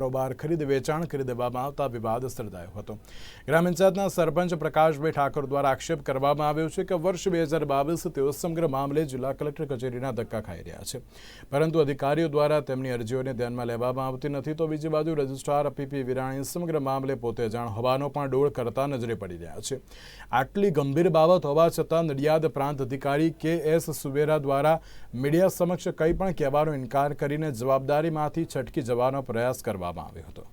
કારોબાર ખરીદ, વેચાણ કરી દેવામાં આવતા વિવાદ સર્જાયો હતો. ગ્રામ પંચાયતના સરપંચ પ્રકાશભાઈ ઠાકોર દ્વારા આક્ષેપ કરવામાં આવ્યો છે કે વર્ષ બે હજાર બાવીસ તેઓ સમગ્ર મામલે જિલ્લા કલેક્ટર કચેરીના ધક્કા ખાઈ રહ્યા છે. પરંતુ અધિકારીઓ દ્વારા તેમની અરજીઓને ધ્યાનમાં લેવામાં આવતી નથી તો બીજી બાજુ રજિસ્ટ્રાર પીપી વિરાણી સમગ્ર મામલે પોતે જાણ હોવાનો પણ ડોળ કરતા નજરે પડી રહ્યા છે. આટલી ગંભીર બાબત હોવા છતાં નડિયાદ પ્રાંત અધિકારી કે એસ સુવેરા દ્વારા મીડિયા સમક્ષ કંઈ પણ કહેવાનો ઇનકાર કરીને જવાબદારીમાંથી છટકી જવાનો પ્રયાસ કરવામાં આવ્યો હતો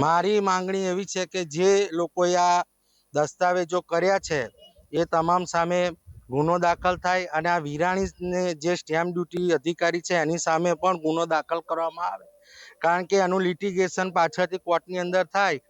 મારી માંગણી એવી છે કે જે લોકોએ આ દસ્તાવેજો કર્યા છે, એ તમામ સામે ગુનો દાખલ થાય અને આ વિરાણીને જે સ્ટેમ્પ ડ્યુટી અધિકારી છે, એની સામે પણ ગુનો દાખલ કરવામાં આવે. કારણ કે એનું લિટિગેશન પાછળથી કોર્ટની અંદર થાય.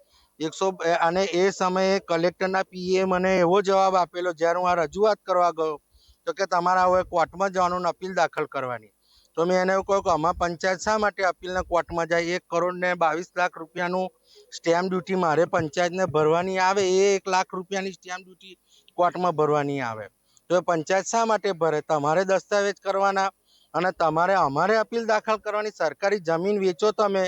એકસો અને એ સમયે કલેક્ટરના પીએ મને એવો જવાબ આપેલો, જ્યારે હું આ રજૂઆત કરવા ગયો તો કે તમારે હવે કોર્ટમાં જવાનું અપીલ દાખલ કરવાની. તો મેં એને એવું કહ્યું કે અમારા પંચાયત શા માટે અપીલને કોર્ટમાં જાય? એક કરોડ ને બાવીસ લાખ રૂપિયાનું સ્ટેમ્પ ડ્યુટી મારે પંચાયતને ભરવાની આવે? એ એક લાખ રૂપિયાની સ્ટેમ્પ ડ્યુટી કોર્ટમાં ભરવાની આવે. તો એ પંચાયત શા માટે ભરે? તમારે દસ્તાવેજ કરવાના અને તમારે અમારે અપીલ દાખલ કરવાની. સરકારી જમીન વેચો તમે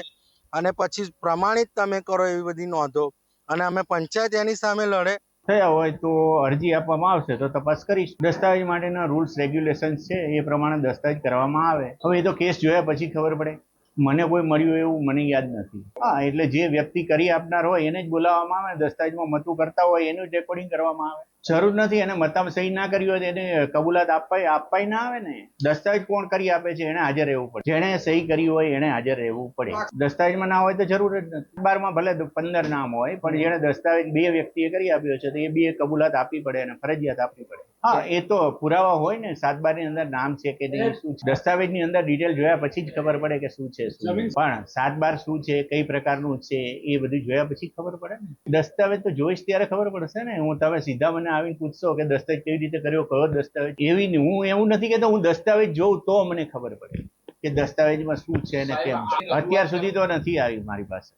અને પછી પ્રમાણિત તમે કરો એવી બધી નોંધો. અને અમે પંચાયત એની સામે લડે થયા હોય તો અરજી આપવામાં આવશે તો તપાસ કરીશ. દસ્તાવેજ માટેના રૂલ્સ, રેગ્યુલેશન્સ છે એ પ્રમાણે દસ્તાવેજ કરવામાં આવે. હવે એ તો કેસ જોયા પછી ખબર પડે. મને કોઈ મળ્યું એવું મને યાદ નથી. હા, એટલે જે વ્યક્તિ કરી આપનાર હોય એને જ બોલાવવામાં આવે, દસ્તાવેજમાં મતું કરતા હોય એનું જ રેકોર્ડિંગ કરવામાં આવે. જરૂર નથી એને મતામાં સહી ના કરી હોય એને કબૂલાત આપવાય આપવાય ના આવે ને દસ્તાવેજ કોણ કરી આપે છે એને હાજર રહેવું પડે. જેણે સહી કરી હોય એને હાજર રહેવું પડે. દસ્તાવેજમાં ના હોય તો જરૂર જ નથી. બારમાં ભલે પંદર નામ હોય પણ જેણે દસ્તાવેજ બે વ્યક્તિએ કરી આપ્યો છે તો એ બે કબૂલાત આપવી પડે અને ફરજિયાત આપવી પડે. હા એ તો પુરાવા હોય ને સાત બારની અંદર નામ છે કે નહીં શું છે? દસ્તાવેજની અંદર ડિટેલ જોયા પછી જ ખબર પડે કે શું છે શું પણ સાત બાર શું છે કઈ પ્રકારનું છે એ બધું જોયા પછી ખબર પડે ને. દસ્તાવેજ તો જોઈશ ત્યારે ખબર પડશે ને. હું તમે સીધા મને આવીને પૂછશો કે દસ્તાવેજ કેવી રીતે કર્યો કયો દસ્તાવેજ? એવી નહીં. હું એવું નથી કહેતો હું દસ્તાવેજ જોઉં તો મને ખબર પડે કે દસ્તાવેજમાં શું છે ને કેમ છે. અત્યાર સુધી તો નથી આવી મારી પાસે.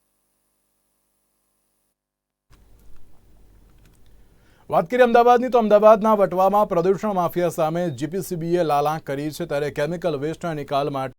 વાત કરીએ અમદાવાદની તો અમદાવાદના વટવામાં પ્રદૂષણ માફિયા સામે જીપીસીબીએ લાલાંક કરી છે. ત્યારે કેમિકલ વેસ્ટના નિકાલ માટે